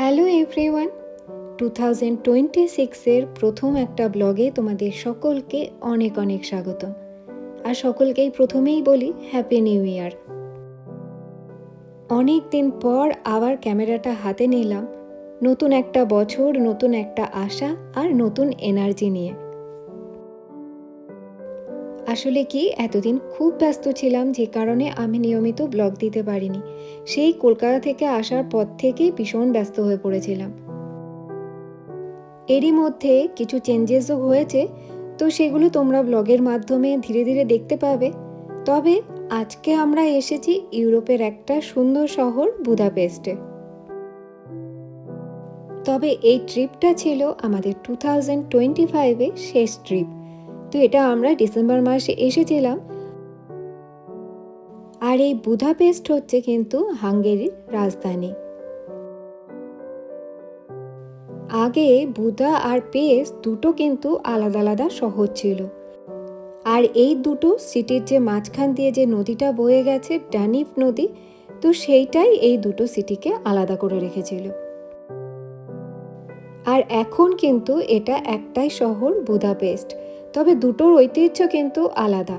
Hello everyone, two thousand twenty সিক্সের প্রথম একটা ব্লগে তোমাদের সকলকে অনেক অনেক স্বাগত। আর সকলকেই প্রথমেই বলি হ্যাপি নিউ ইয়ার অনেক দিন পর আবার ক্যামেরাটা হাতে নিলাম, নতুন একটা বছর, নতুন একটা আশা আর নতুন এনার্জি নিয়ে। আসলে কি, এতদিন খুব ব্যস্ত ছিলাম যে কারণে আমি নিয়মিত ব্লগ দিতে পারিনি। সেই কলকাতা থেকে আসার পর থেকেই ভীষণ ব্যস্ত হয়ে পড়েছিলাম। এরই মধ্যে কিছু চেঞ্জেসও হয়েছে, তো সেগুলো তোমরা ব্লগের মাধ্যমে ধীরে ধীরে দেখতে পাবে। তবে আজকে আমরা এসেছি ইউরোপের একটা সুন্দর শহর বুদাপেস্টে। তবে এই ট্রিপটা ছিল আমাদের টু থাউজেন্ড টোয়েন্টি ফাইভে শেষ ট্রিপ তো এটা আমরা ডিসেম্বর মাসে এসেছিলাম। আর এই বুধাপেস্ট হচ্ছে কিন্তু হাঙ্গেরির রাজধানী। আগে বুধা আর পেস্ট দুটো কিন্তু আলাদা আলাদা শহর ছিল। আর এই দুটো সিটির যে মাঝখান দিয়ে যে নদীটা বয়ে গেছে, ডানিফ নদী, তো সেইটাই এই দুটো সিটিকে আলাদা করে রেখেছিল। আর এখন কিন্তু এটা একটাই শহর বুদাপেস্ট। তবে দুটোর ঐতিহ্য কিন্তু আলাদা।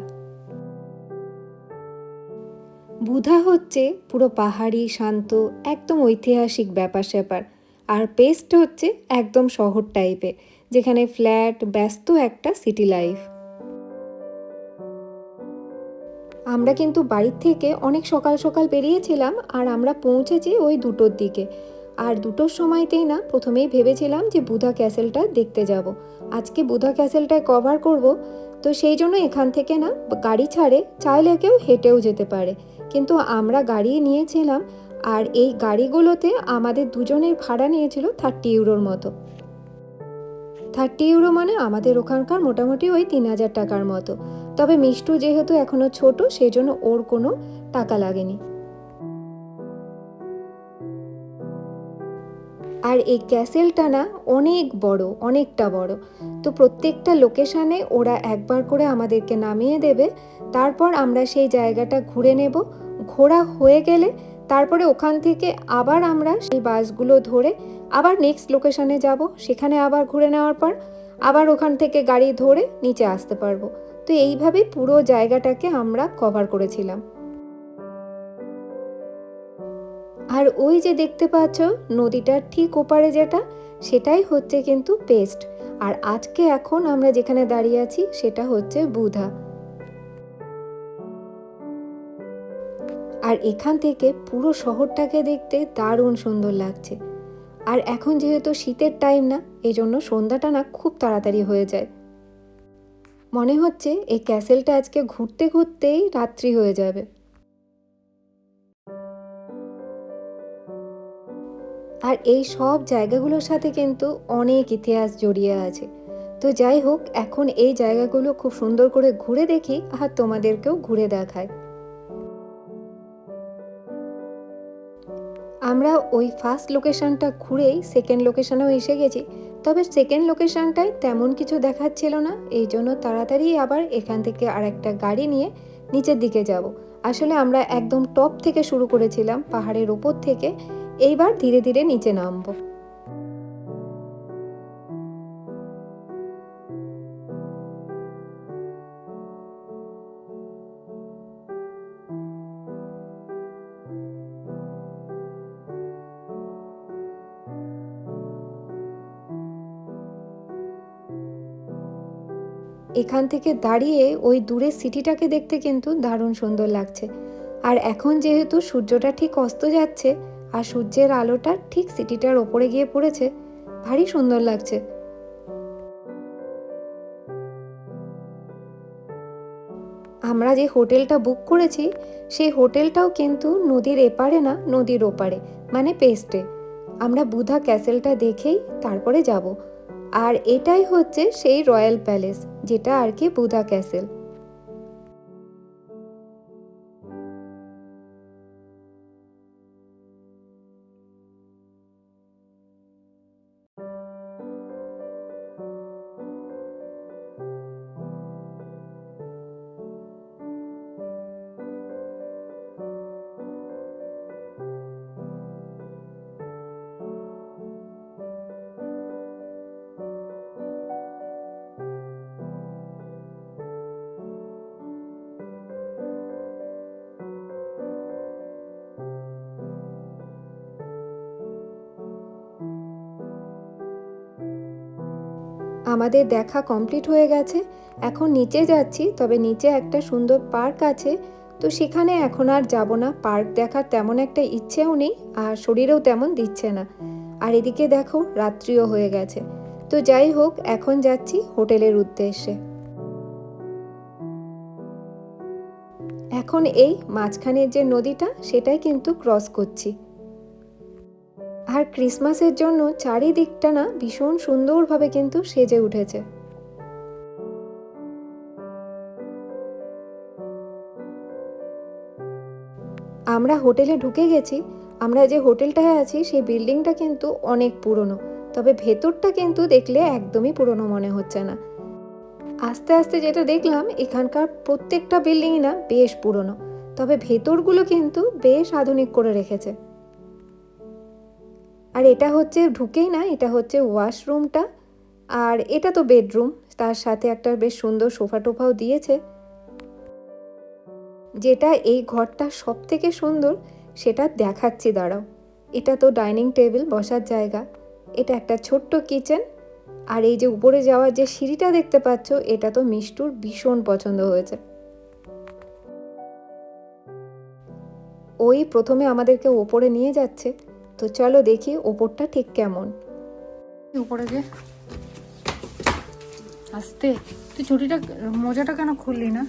বুধা হচ্ছে পুরো পাহাড়ি, শান্ত, একদম ঐতিহাসিক ব্যাপার স্যাপার আর পেস্ট হচ্ছে একদম শহর টাইপের যেখানে ফ্ল্যাট, ব্যস্ত একটা সিটি লাইফ। আমরা কিন্তু বাড়ির থেকে অনেক সকাল সকাল বেরিয়েছিলাম আর আমরা পৌঁছেছি ওই দুটোর দিকে। আর দুটোর সময়তেই না প্রথমেই ভেবেছিলাম যে বুধা ক্যাসেলটা দেখতে যাব। আজকে বুধা ক্যাসেলটায় কভার করব, তো সেই জন্য এখান থেকে না গাড়ি ছাড়ে চাইলে কেউ হেঁটেও যেতে পারে। কিন্তু আমরা গাড়ি নিয়েছিলাম আর এই গাড়িগুলোতে আমাদের দুজনের ভাড়া নিয়েছিল থার্টি ইউরোর মতো। থার্টি ইউরো মানে আমাদের ওখানকার মোটামুটি ওই তিন হাজার টাকার মতো। তবে মিষ্টু যেহেতু এখনও ছোট, সেই জন্য ওর কোনো টাকা লাগেনি। আর এই ক্যাসেলটা না অনেক বড়, অনেকটা বড়। তো প্রত্যেকটা লোকেশানে ওরা একবার করে আমাদেরকে নামিয়ে দেবে। তারপর আমরা সেই জায়গাটা ঘুরে নেব। ঘোরা হয়ে গেলে তারপরে ওখান থেকে আবার আমরা সেই বাসগুলো ধরে আবার নেক্সট লোকেশানে যাব। সেখানে আবার ঘুরে নেওয়ার পর আবার ওখান থেকে গাড়ি ধরে নিচে আসতে পারব। তো এইভাবে পুরো জায়গাটাকে আমরা কভার করেছিলাম। আর ওই যে দেখতে পাচ্ছ নদীটার ঠিক ওপারে যেটা, সেটাই হচ্ছে কিন্তু পেস্ট। আর আজকে এখন আমরা যেখানে দাঁড়িয়ে আছি, সেটা হচ্ছে বুধা। আর এখান থেকে পুরো শহরটাকে দেখতে দারুণ সুন্দর লাগছে। আর এখন যেহেতু শীতের টাইম না এই জন্য সন্ধ্যাটা না খুব তাড়াতাড়ি হয়ে যায়। মনে হচ্ছে এই ক্যাসেলটা আজকে ঘুরতে ঘুরতেই রাত্রি হয়ে যাবে। আর এই সব জায়গাগুলোর সাথে কিন্তু অনেক ইতিহাস জড়িয়ে আছে। তো যাই হোক, এখন এই জায়গাগুলো খুব সুন্দর করে ঘুরে দেখি আর তোমাদেরকেও ঘুরে দেখায় আমরা ওই ফার্স্ট লোকেশনটা ঘুরেই সেকেন্ড লোকেশনেও এসে গেছি। তবে সেকেন্ড লোকেশনটায় তেমন কিছু দেখাচ্ছিল না। এই জন্য তাড়াতাড়ি আবার এখান থেকে আর একটা গাড়ি নিয়ে নিচের দিকে যাব। আসলে আমরা একদম টপ থেকে শুরু করেছিলাম, পাহাড়ের ওপর থেকে। এইবার ধীরে ধীরে নিচে নামবো। এখান থেকে দাঁড়িয়ে ওই দূরের সিটিটাকে দেখতে কিন্তু দারুণ সুন্দর লাগছে। আর এখন যেহেতু সূর্যটা ঠিক অস্ত যাচ্ছে আর সূর্যের আলোটা ঠিক সিটিটার ওপরে গিয়ে পড়েছে। ভারী সুন্দর লাগছে। আমরা যে হোটেলটা বুক করেছি, সেই হোটেলটাও কিন্তু নদীর এপারে না, নদীর ওপারে মানে পেস্টে। আমরা বুধা ক্যাসেলটা দেখেই তারপরে যাব। আর এটাই হচ্ছে সেই রয়্যাল প্যালেস, যেটা আর কি বুধা ক্যাসেল। আমাদের দেখা কমপ্লিট হয়ে গেছে। এখন নিচে যাচ্ছি, তবে নিচে একটা সুন্দর পার্ক আছে। তো সেখানে এখন আর যাব না। পার্ক দেখার তেমন একটা ইচ্ছেও নেই, আর শরীরেও তেমন দিচ্ছে না। আর এদিকে দেখো, রাত্রিও হয়ে গেছে। তো যাই হোক, এখন যাচ্ছি হোটেলের উদ্দেশ্যে। এখন এই মাঝখানের যে নদীটা, সেটাই কিন্তু ক্রস করছি। আর ক্রিসমাসের জন্য চারিদিকটা না ভীষণ সুন্দরভাবে কিন্তু সেজে উঠেছে। আমরা হোটেলে ঢুকে গেছি, আমরা যে হোটেলটায় আছি সেই বিল্ডিংটা কিন্তু অনেক পুরনো, তবে ভেতরটা কিন্তু দেখলে একদমই পুরনো মনে হচ্ছে না। আস্তে আস্তে যেটা দেখলাম, এখানকার প্রত্যেকটা বিল্ডিংই না বেশ পুরনো, তবে ভেতরগুলো কিন্তু বেশ আধুনিক করে রেখেছে। আর এটা হচ্ছে, ঢুকেই না, এটা হচ্ছে ওয়াশরুমটা। আর এটা তো বেডরুম, তার সাথে একটা বেশ সুন্দর সোফা টোফাও দিয়েছে। যেটা এই ঘরটা সব থেকে সুন্দর, সেটা দেখাচ্ছি, দাঁড়াও। এটা তো ডাইনিং টেবিল, বসার জায়গা। এটা একটা ছোট্ট কিচেন। আর এই যে উপরে যাওয়ার যে সিঁড়িটা দেখতে পাচ্ছ, এটা তো মিষ্টুর ভীষণ পছন্দ হয়েছে। ওই প্রথমে আমাদেরকে ওপরে নিয়ে যাচ্ছে। তো চলো দেখি ওপরটা ঠিক কেমন। উপরে যে আস্তে। তুই ছুটিটা, মোজাটা কেন খুললি না?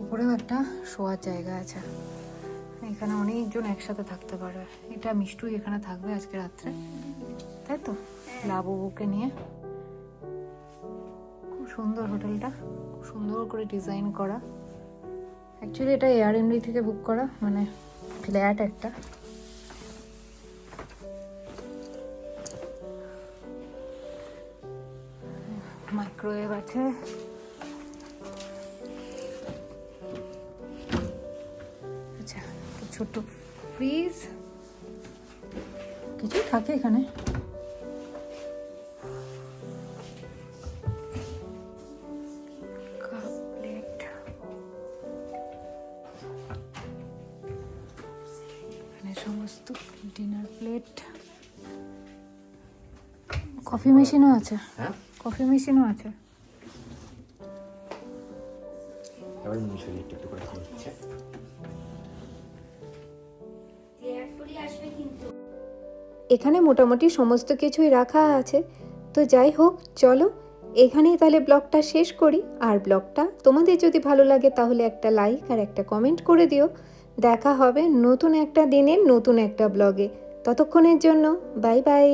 উপরেও একটা শোয়ার জায়গা আছে। এখানে অনেকজন একসাথে থাকতে পারবে এটা মিষ্টু এখানে থাকবে আজকে রাত্রে। তাই তো? লাবুকে নিয়ে। খুব সুন্দর হোটেলটা। খুব সুন্দর করে ডিজাইন করা। অ্যাকচুয়ালি এটা এয়ারএমডি থেকে বুক করা মানে ফ্ল্যাট একটা। মাইক্রোওয়েভ আছে। আচ্ছা ছোট্ট ফ্রিজ কিছু থাকে এখানে। কফি মেশিনও আছে। হ্যাঁ? কফি মেশিনও আছে। এবার মিশরি একটু একটু করে দিচ্ছে এখানে মোটামুটি সমস্ত কিছুই রাখা আছে। তো যাই হোক চলো এখানেই তাহলে ব্লগটা শেষ করি। আর ব্লগটা তোমাদের যদি ভালো লাগে তাহলে একটা লাইক আর একটা কমেন্ট করে দিও। দেখা হবে নতুন একটা দিনের নতুন একটা ব্লগে। ততক্ষণের জন্য বাই বাই